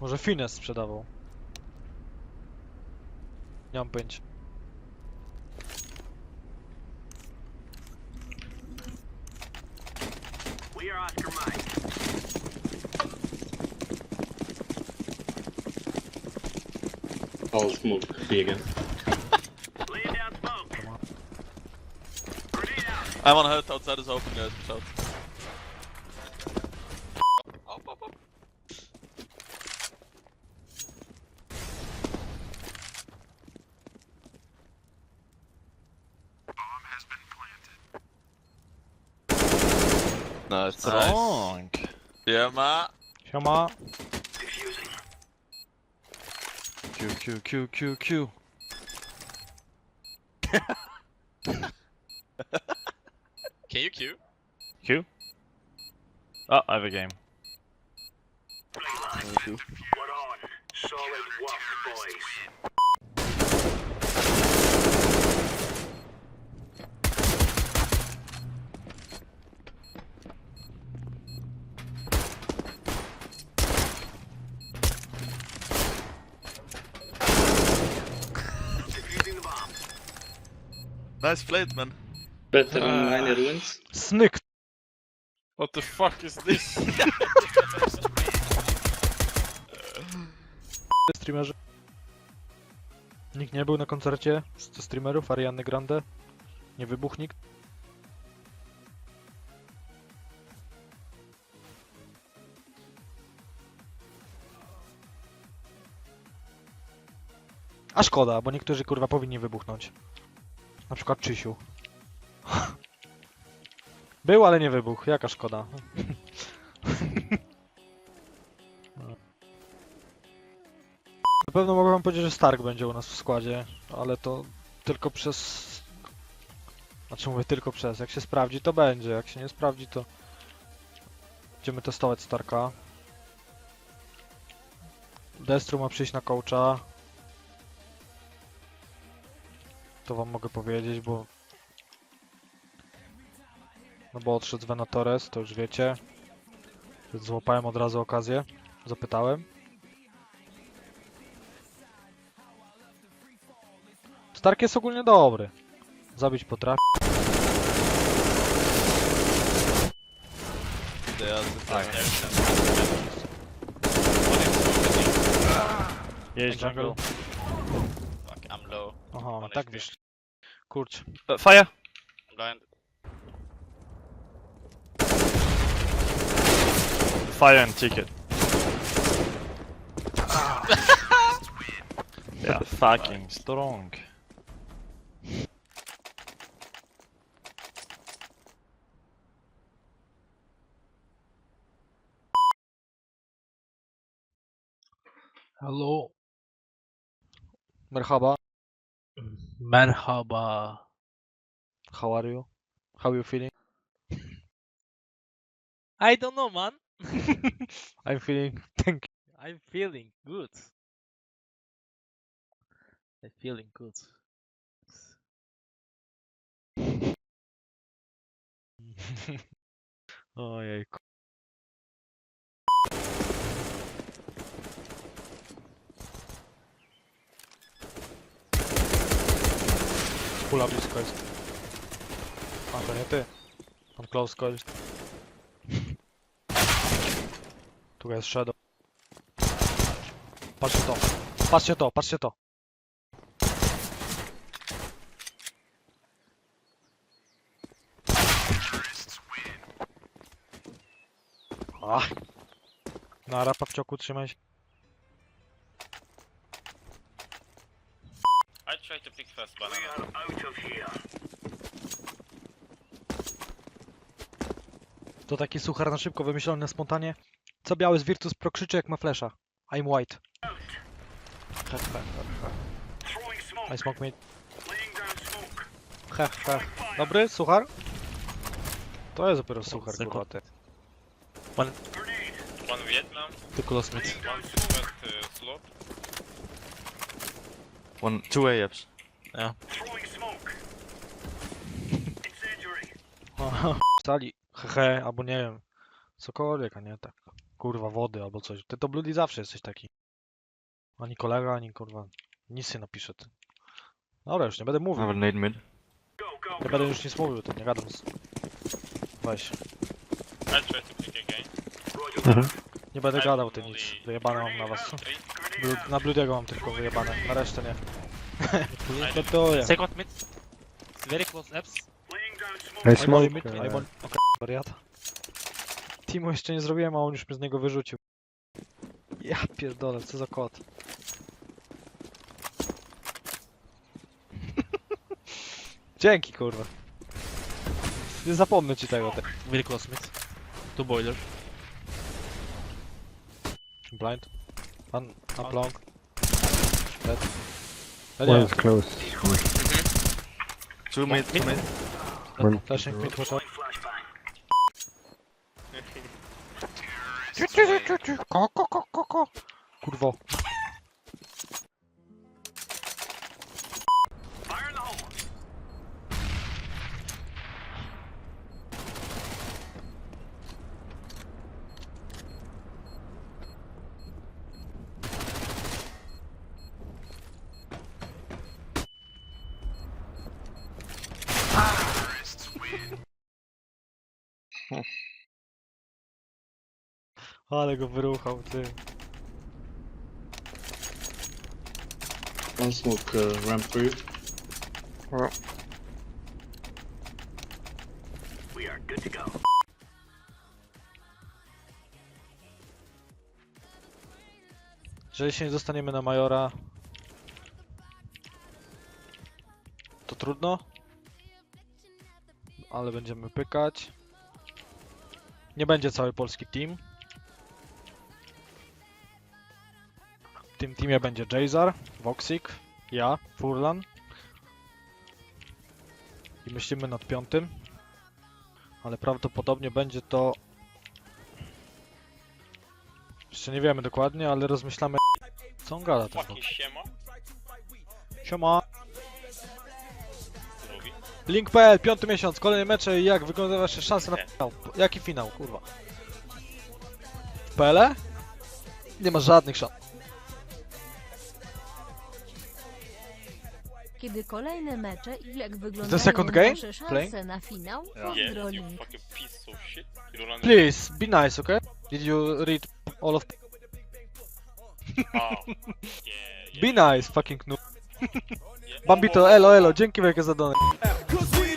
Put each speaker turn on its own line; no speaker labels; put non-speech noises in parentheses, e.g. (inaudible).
Może Fines sprzedawał. Nie mam pojęcia.
We are Oscar Mike.
All smoke B again.
Laying down smoke. Grenade out.
I'm on hut outside is open guys, watch out. Nice.
Strong.
Yeah, ma.
Siema.
Diffusing.
Q, Q, Q, Q, Q. (laughs)
Can you queue?
Q? Oh, I have a game.
We're on.
Nice plate, man.
Better than many ruins.
Snyk!
What the fuck is this? (laughs)
Streamerzy. Nikt nie był na koncercie ze streamerów Ariany Grande. Nie wybuchł nikt. A szkoda, bo niektórzy kurwa powinni wybuchnąć. Na przykład Czysiu. (laughs) Był, ale nie wybuchł. Jaka szkoda. (laughs) Na pewno mogę wam powiedzieć, że Stark będzie u nas w składzie, ale to tylko przez... Znaczy mówię tylko przez, jak się sprawdzi to będzie, jak się nie sprawdzi to... Będziemy testować Starka. Destru ma przyjść na coacha. To wam mogę powiedzieć, bo... No bo odszedł z Venatores, to już wiecie. Więc złapałem od razu okazję. Zapytałem. Stark jest ogólnie dobry. Zabić potrafi.
Are the
Jeźdź jungle.
Fuck, I'm low.
Aha, tak
HP.
wiesz. Kurcz.
Uh, fire!
Blind.
Fire and ticket. (laughs) yeah, fucking strong.
Hello. Merhaba.
Merhaba.
How are you? How are you feeling?
I don't know, man. (laughs)
I'm feeling. Thank you.
I'm feeling good. I'm feeling good. (laughs)
Oh, you. Ojejku. Pula blisko jest. A to nie ty. Pan close kogoś. Tu jest shadow. Patrzcie to. Patrzcie to, patrzcie to. Ach. Na rapa w cioku trzymaj się.
Try to pick first
We
banana.
are out of here.
To taki suchar na szybko wymyślony na spontanie. Co biały z Virtus Pro krzyczy jak ma flesza. I'm white. He, he, he,
Throwing
he.
smoke.
I smoke me.
Laying down smoke.
He, he. Dobry, suchar? To jest dopiero suchar,
Sekund.
kurwa ty.
Grenade.
One Vietnam,
Tylko los.
Laying down
one
smoke.
uh, slope.
One, two AFs.
Incendiary. (laughs)
Sali. Hehe, albo nie wiem. Cokolwiek, a nie tak. kurwa wody albo coś. Ty to Bloody zawsze jesteś taki. Ani kolega, ani kurwa. Nic nie napisze ty. Dobra, już nie będę mówił.
a nade mid.
Nie będę już nic mówił, to nie gadam z... Weź.
I'll try to pick again.
Roger.
Nie będę gadał ty nic. Wyjebane mam na was.
three.
Blu- Na Bludiego mam tylko wyjebane, na resztę nie. (laughs) Nie gotuję.
Second mid. Very close apps.
Ej,
smoke.
mon- Okej, wariata. Teamu jeszcze nie zrobiłem, a on już mnie z niego wyrzucił. Ja pierdolę, co za kot. (laughs) Dzięki, kurwa. Nie zapomnę ci tego. Te.
Very close mid. Two boilers.
Blind. One up long. Dead. Ja
One is close.
Two mid, two mid.
One.
flashing mid, watch out. (laughs) Kurwo. Ale go wyruchał, ty.
One smoke uh, ramp for you.
We are good to go.
Jeżeli się nie dostaniemy na Majora, to trudno. Ale będziemy pykać. Nie będzie cały polski team. W tym teamie będzie Jazar, Voxic, ja, Furlan. I myślimy nad piątym. Ale prawdopodobnie będzie to... Jeszcze nie wiemy dokładnie, ale rozmyślamy co on gada ten
siema.
Siema. Link.pl, piąty miesiąc, kolejne mecze i jak wyglądają wasze szanse na finał? Jaki finał, kurwa? W PL? Nie ma żadnych szans.
Kiedy kolejne mecze i jak wyglądają
second game?
nasze szanse
Playing?
na finał?
Yeah,
Pozdro
you
link.
fucking piece of shit. You don't understand.
Please, be nice, okay? Did you read all of...
Oh. (laughs) Yeah, yeah.
Be nice, fucking noob. (laughs)
yeah.
Bambito, elo, elo, dzięki wielkie za donate. Cause we